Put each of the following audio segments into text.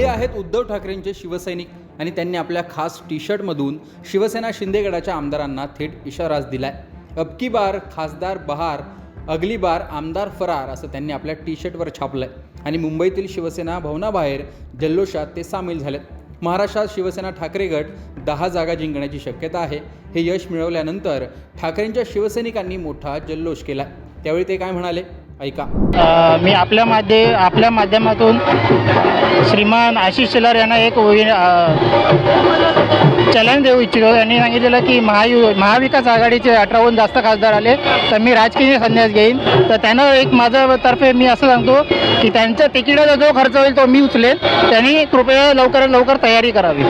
हे आहेत उद्धव ठाकरेंचे शिवसैनिक आणि त्यांनी आपल्या खास टी शर्टमधून शिवसेना शिंदेगडाच्या आमदारांना थेट इशाराच दिलाय. अबकी बार खासदार बहार अगली बार आमदार फरार असं त्यांनी आपल्या टी शर्टवर छापलंय. आणि मुंबईतील शिवसेना भवनाबाहेर जल्लोषात ते सामील झालेत. महाराष्ट्रात शिवसेना ठाकरे गट दहा जागा जिंकण्याची शक्यता आहे. हे यश मिळवल्यानंतर ठाकरेंच्या शिवसैनिकांनी मोठा जल्लोष केला त्यावेळी ते काय म्हणाले? ऐका. मी आपल्या माध्ये आपल्या माध्यमातून श्रीमान आशिष शेलार यांना एक चलन देऊ इच्छितो. यांनी सांगितलेलं की महायु महाविकास आघाडीचे अठराहून जास्त खासदार आले तर मी राजकीय संन्यास घेईन. तर त्यांना एक माझ्या तर्फे मी असं सांगतो की त्यांच्या तिकिटाचा जो खर्च होईल तो मी उचलेल त्यांनी कृपया लवकरात लवकर तयारी करावी.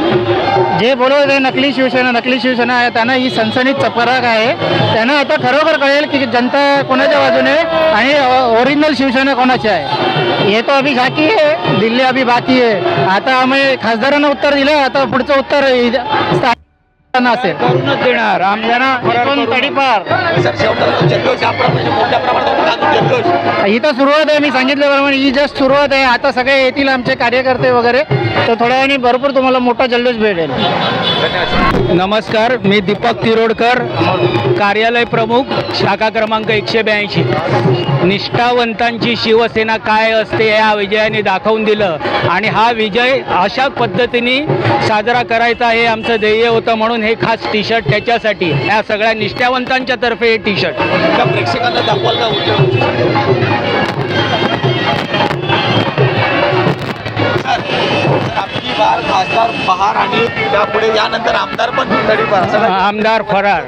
जे बोलवत आहे नकली शिवसेना नकली शिवसेना आहे त्यांना ही सनसनीत चपराक आहे. त्यांना आता खरोखर कळेल की जनता कोणाच्या बाजूने आणि ओरिजिनल शिवसेना कोणाची आहे? हे तो अभी बाकी आहे. दिल्ली अभी बाकी आहे. आता आम्ही खासदारांना उत्तर दिलं आता पुढचं उत्तर असेल. करूनच देणार. आमदारांना एकूण तडीपार इथं सुरुवात आहे मी सांगितल्याप्रमाणे ही जस्ट सुरुवात आहे. आता सगळे येतील आमचे कार्यकर्ते वगैरे. तर थोड्या वेळाने भरपूर तुम्हाला मोठा जल्लोष भेटेल. नमस्कार मी दीपक तिरोडकर कार्यालय प्रमुख शाखा क्रमांक एकशे ब्याऐंशी. निष्ठावंतांची शिवसेना काय असते या विजयाने दाखवून दिलं. आणि हा विजय अशा पद्धतीने साजरा करायचा हे आमचं ध्येय होतं म्हणून हे खास टी शर्ट त्याच्यासाठी या सगळ्या निष्ठावंतांच्या तर्फे हे टी शर्ट प्रेक्षकांना खासदार बहार आणि त्यापुढे यानंतर आमदार पण आमदार फरार.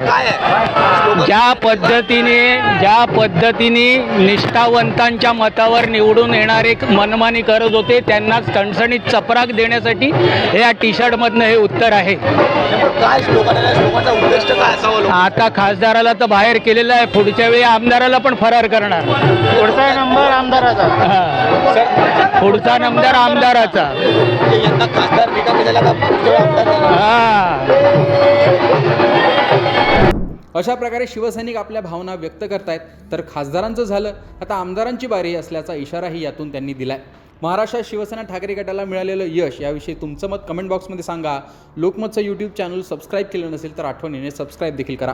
ज्या पद्धतीने ज्या पद्धतीने निष्ठावंतांच्या मतावर निवडून येणारे मनमानी करत होते त्यांना टणसणीत चपराक देण्यासाठी हे या टी शर्टमधनं हे उत्तर आहे. काय स्लोगन आहे? स्लोगनचा उद्दिष्ट काय असावं आता खासदाराला तर बाहेर केलेलं आहे पुढच्या वेळी आमदाराला पण फरार करणार. पुढचा नंबर आमदाराचा. हा. पुढचा नंबर आमदाराचा. यंदा खासदार रिकामी झाला का? पुढच्या वेळी आमदार झाला? हा. अशा प्रकारे शिवसैनिक आपल्या भावना व्यक्त करतायत. तर खासदारांचं झालं. आता आमदारांची बारी असल्याचा इशाराही यातून त्यांनी दिलाय. महाराष्ट्रात शिवसेना ठाकरे गटाला मिळालेलं यश याविषयी तुमचं मत कमेंट बॉक्समध्ये सांगा. लोकमतचं यूट्यूब चॅनल सबस्क्राईब केलं नसेल तर आठवणीने सबस्क्राईब देखील करा.